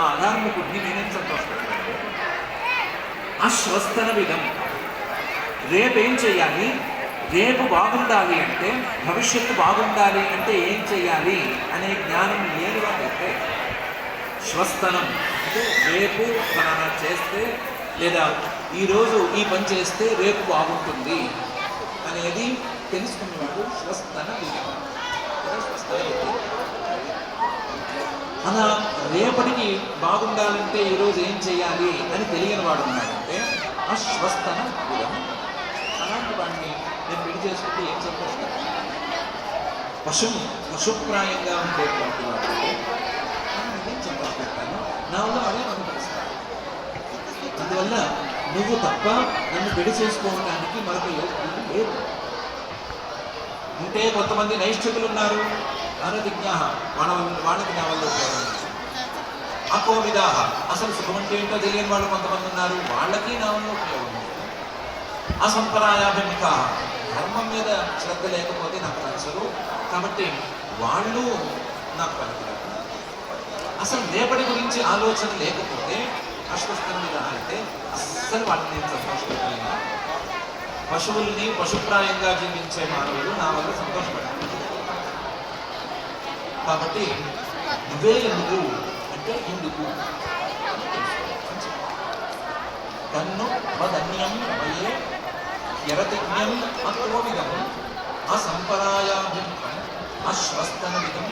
ఆ అధార్మికుడిని నేనేం సంతోషపడతాను అశ్వస్తన విధం. రేపేం చేయాలి రేపు బాగుండాలి అంటే భవిష్యత్తు బాగుండాలి అంటే ఏం చేయాలి అనే జ్ఞానం లేని వాడైతే స్వస్థనం. అంటే రేపు ఫలానా చేస్తే లేదా ఈరోజు ఈ పని చేస్తే రేపు బాగుంటుంది అనేది తెలుసుకునేవాడు స్వస్థన విధం లేదా స్వస్థన విధం అలా రేపటికి బాగుండాలంటే ఈరోజు ఏం చేయాలి అని తెలియని వాడు ఉన్నాడంటే అస్వస్థన గురం అలాంటి వాడిని నేను పెళ్ళి చేసుకుంటే ఏం సంతోషం పశు పశుప్రాయంగా ఉండేటువంటి వాడు నేను సంతోషపెడతాను నా వల్ల అదే పిలుస్తాను అందువల్ల నువ్వు తప్ప నన్ను పెళ్ళి చేసుకోవడానికి మరొక యోగ్యుడు లేదు ఉంటే కొంతమంది నైష్ఠికులు ఉన్నారు. అనధిజ్ఞా వాళ్ళ వాళ్ళకి నా వల్ల ఉపయోగం అకోవిదాహ అసలు సుఖం అంటే ఏంటో తెలియని వాళ్ళు కొంతమంది ఉన్నారు. వాళ్ళకి నా వల్ల ఉపయోగం లేదు. ధర్మం మీద శ్రద్ధ లేకపోతే నాకు నచ్చరు కాబట్టి వాళ్ళు నాకు పనికిరారు. అసలు రేపటి గురించి ఆలోచన లేకపోతే అస్వస్థం మీద అయితే అస్సలు వాళ్ళని నేను సంతోషపెట్టలేను పశువుల్ని పశుప్రాయంగా జీవించే మానవులు నా వల్ల సంతోషపడాలి కాబట్టి నువ్వే ఎందుకు? అంటే ఎందుకు? తన్ను మదన్యం మయే యరతిజ్ఞం అత్వమిదం అసంపరాయాభిముఖం అశ్వస్తనమిదం